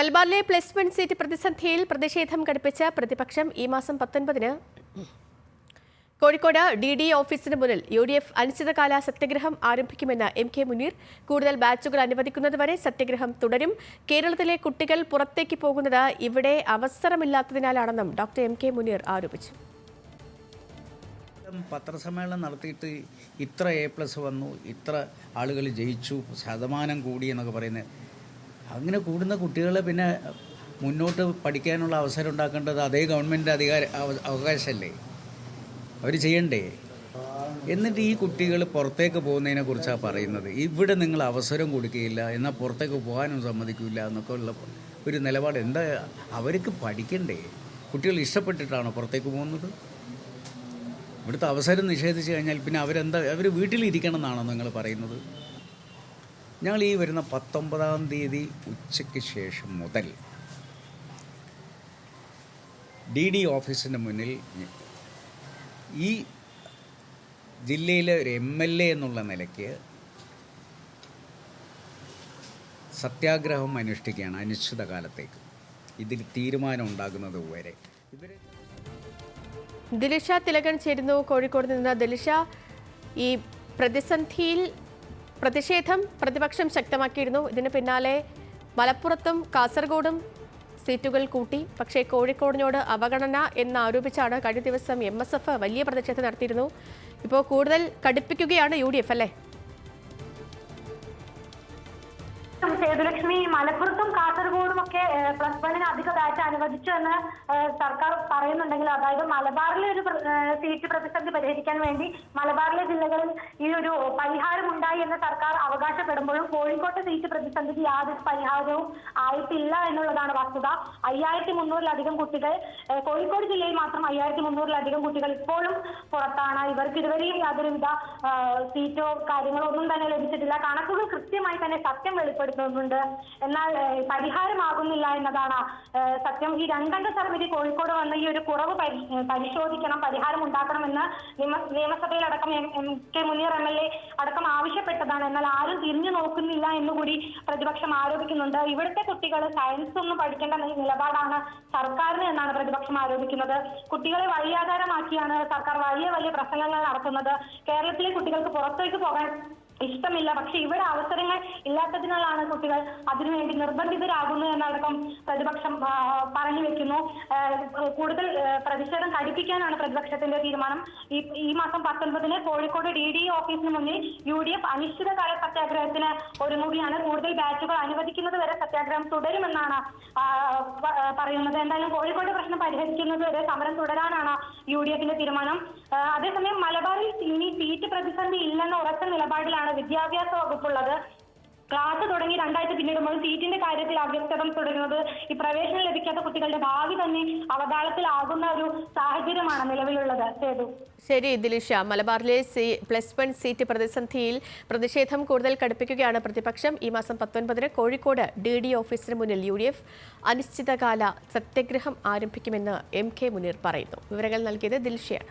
മലബാറിലെ plus one seat പ്രതിസന്ധിയിൽ പ്രതിഷേധം ഘടിപ്പിച്ച പ്രതിപക്ഷം ഈ മാസം പത്തൊൻപതിന് കോഴിക്കോട് ഡി ഡി ഓഫീസിന് മുന്നിൽ യു ഡി എഫ് അനിശ്ചിതകാല സത്യഗ്രഹം ആരംഭിക്കുമെന്ന് എം കെ മുനീർ. കൂടുതൽ ബാച്ചുകൾ അനുവദിക്കുന്നതുവരെ സത്യഗ്രഹം തുടരും. കേരളത്തിലെ കുട്ടികൾ പുറത്തേക്ക് പോകുന്നത് ഇവിടെ അവസരമില്ലാത്തതിനാലാണെന്നും ഡോക്ടർ എം കെ മുനീർ ആരോപിച്ചു. പത്രസമ്മേളനം നടത്തിയിട്ട് ഇത്ര എ പ്ലസ് വന്നു ഇത്ര ആളുകൾ ജയിച്ചു ശതമാനം കൂടി എന്നൊക്കെ പറയുന്നത് അങ്ങനെ കൂടുന്ന കുട്ടികളെ പിന്നെ മുന്നോട്ട് പഠിക്കാനുള്ള അവസരം ഉണ്ടാക്കേണ്ടത് അതേ ഗവൺമെന്റ് അധികാര അവ- അവകാശമല്ലേ അവർ ചെയ്യണ്ടേ? എന്നിട്ട് ഈ കുട്ടികൾ പുറത്തേക്ക് പോകുന്നതിനെ കുറിച്ചാണ് പറയുന്നത്. ഇവിടെ നിങ്ങൾ അവസരം കൊടുക്കുകയില്ല എന്നാൽ പുറത്തേക്ക് പോകാനും സമ്മതിക്കില്ല എന്നൊക്കെ ഉള്ള ഒരു നിലപാട്. എന്താ അവർക്ക് പഠിക്കണ്ടേ? കുട്ടികൾ ഇഷ്ടപ്പെട്ടിട്ടാണോ പുറത്തേക്ക് പോകുന്നത്? ഇവിടുത്തെ അവസരം നിഷേധിച്ച് കഴിഞ്ഞാൽ പിന്നെ അവരെന്താ അവർ വീട്ടിലിരിക്കണം എന്നാണോ നിങ്ങൾ പറയുന്നത്? ഞങ്ങൾ ഈ വരുന്ന പത്തൊമ്പതാം തീയതി ഉച്ചയ്ക്ക് ശേഷം മുതൽ ഡി ഡി ഓഫീസിന് മുന്നിൽ ഈ ജില്ലയിലെ ഒരു എം എൽ എ എന്നുള്ള നിലയ്ക്ക് സത്യാഗ്രഹം അനുഷ്ഠിക്കുകയാണ് അനിശ്ചിതകാലത്തേക്ക് ഇതിൽ തീരുമാനം ഉണ്ടാകുന്നത് വരെ. ദിലിഷ തിലകൻ ചേരുന്നു. കോഴിക്കോട് നിന്ന് ദിലിഷ. ഈ പ്രതിസന്ധിയിൽ പ്രതിഷേധം പ്രതിപക്ഷം ശക്തമാക്കിയിരുന്നു. ഇതിന് പിന്നാലെ മലപ്പുറത്തും കാസർഗോഡും സീറ്റുകൾ കൂട്ടി. പക്ഷേ കോഴിക്കോടിനോട് അവഗണന എന്നാരോപിച്ചാണ് കഴിഞ്ഞ ദിവസം എം എസ് എഫ് വലിയ പ്രതിഷേധം നടത്തിയിരുന്നു. ഇപ്പോൾ കൂടുതൽ കടുപ്പിക്കുകയാണ് യു ഡി എഫ് അല്ലേ? സേതുലക്ഷ്മി മലപ്പുറത്തും കാസർഗോഡും ഒക്കെ പ്ലസ് വണ്ണിന് അധിക ബാച്ച് അനുവദിച്ചു എന്ന് സർക്കാർ പറയുന്നുണ്ടെങ്കിൽ അതായത് മലബാറിലെ ഒരു സീറ്റ് പ്രതിസന്ധി പരിഹരിക്കാൻ വേണ്ടി മലബാറിലെ ജില്ലകളിൽ ഈ ഒരു പരിഹാരം ഉണ്ടായി എന്ന് സർക്കാർ അവകാശപ്പെടുമ്പോഴും കോഴിക്കോട്ടെ സീറ്റ് പ്രതിസന്ധിക്ക് യാതൊരു പരിഹാരവും ആയിട്ടില്ല എന്നുള്ളതാണ് വസ്തുത. അയ്യായിരത്തി മുന്നൂറിലധികം കുട്ടികൾ കോഴിക്കോട് ജില്ലയിൽ മാത്രം അയ്യായിരത്തി മുന്നൂറിലധികം കുട്ടികൾ ഇപ്പോഴും പുറത്താണ്. ഇവർക്ക് ഇതുവരെയും യാതൊരുവിധ സീറ്റോ കാര്യങ്ങളോ ഒന്നും തന്നെ ലഭിച്ചിട്ടില്ല. കണക്കുകൾ തന്നെ സത്യം വെളിപ്പെടുത്തുന്നുണ്ട്. എന്നാൽ പരിഹാരമാകുന്നില്ല എന്നതാണ്. സത്യം. ഈ രണ്ടംഗ സമിതി കോഴിക്കോട് വന്ന് ഈ ഒരു കുറവ് പരിശോധിക്കണം പരിഹാരം ഉണ്ടാക്കണമെന്ന് നിയമസഭയിൽ M M K Muneer M L A അടക്കം ആവശ്യപ്പെട്ടതാണ്. എന്നാൽ ആരും തിരിഞ്ഞു നോക്കുന്നില്ല എന്നുകൂടി പ്രതിപക്ഷം ആരോപിക്കുന്നുണ്ട്. ഇവിടുത്തെ കുട്ടികൾ സയൻസ് ഒന്നും പഠിക്കേണ്ട നിലപാടാണ് സർക്കാരിന് എന്നാണ് പ്രതിപക്ഷം ആരോപിക്കുന്നത്. കുട്ടികളെ വഴിയാധാരമാക്കിയാണ് സർക്കാർ വലിയ വലിയ പ്രസംഗങ്ങൾ നടത്തുന്നത്. കേരളത്തിലെ കുട്ടികൾക്ക് പുറത്തേക്ക് പോകാൻ ഇഷ്ടമില്ല. പക്ഷെ ഇവിടെ അവസരങ്ങൾ ഇല്ലാത്തതിനാലാണ് കുട്ടികൾ അതിനുവേണ്ടി നിർബന്ധിതരാകുന്നു എന്നടക്കം പ്രതിപക്ഷം പറഞ്ഞു വെക്കുന്നു. കൂടുതൽ പ്രതിഷേധം കടിപ്പിക്കാനാണ് പ്രതിപക്ഷത്തിന്റെ തീരുമാനം. ഈ ഈ മാസം പത്തൊൻപതിന് കോഴിക്കോട് ഡി ഡി ഓഫീസിന് മുന്നിൽ യു ഡി എഫ് അനിശ്ചിതകാല സത്യാഗ്രഹത്തിന് ഒരുങ്ങുകയാണ്. കൂടുതൽ ബാച്ചുകൾ അനുവദിക്കുന്നത് വരെ സത്യാഗ്രഹം തുടരുമെന്നാണ് പറയുന്നത്. എന്തായാലും കോഴിക്കോട് പ്രശ്നം പരിഹരിക്കുന്നത് വരെ സമരം തുടരാനാണ് യു ഡി എഫിന്റെ തീരുമാനം. അതേസമയം ഇനി സീറ്റ് പ്രതിസന്ധി ഇല്ലെന്ന ഉറച്ച നിലപാടിലാണ് വിദ്യാഭ്യാസ വകുപ്പുള്ളത്. ക്ലാസ് തുടങ്ങി രണ്ടാഴ്ച പിന്നിടുമ്പോൾ സീറ്റിന്റെ കാര്യത്തിൽ അവ്യക്തത തുടരുന്നത് ഈ പ്രവേശനം ലഭിക്കാത്ത കുട്ടികളുടെ ഭാവി തന്നെ അവതാളത്തിലാകുന്ന ഒരു സാഹചര്യമാണ് നിലവിലുള്ളത്. സേതു. ശരി ദിലിഷ. മലബാറിലെ സി പ്ലസ് വൺ സീറ്റ് പ്രതിസന്ധിയിൽ പ്രതിഷേധം കൂടുതൽ കടുപ്പിക്കുകയാണ് പ്രതിപക്ഷം. ഈ മാസം പത്തൊൻപതിന് കോഴിക്കോട് ഡി ഡി ഓഫീസിന് മുന്നിൽ യു ഡി എഫ് അനിശ്ചിതകാല സത്യഗ്രഹം ആരംഭിക്കുമെന്ന് എം കെ മുനീർ പറയുന്നു. വിവരങ്ങൾ നൽകിയത് ദിൽഷയാണ്.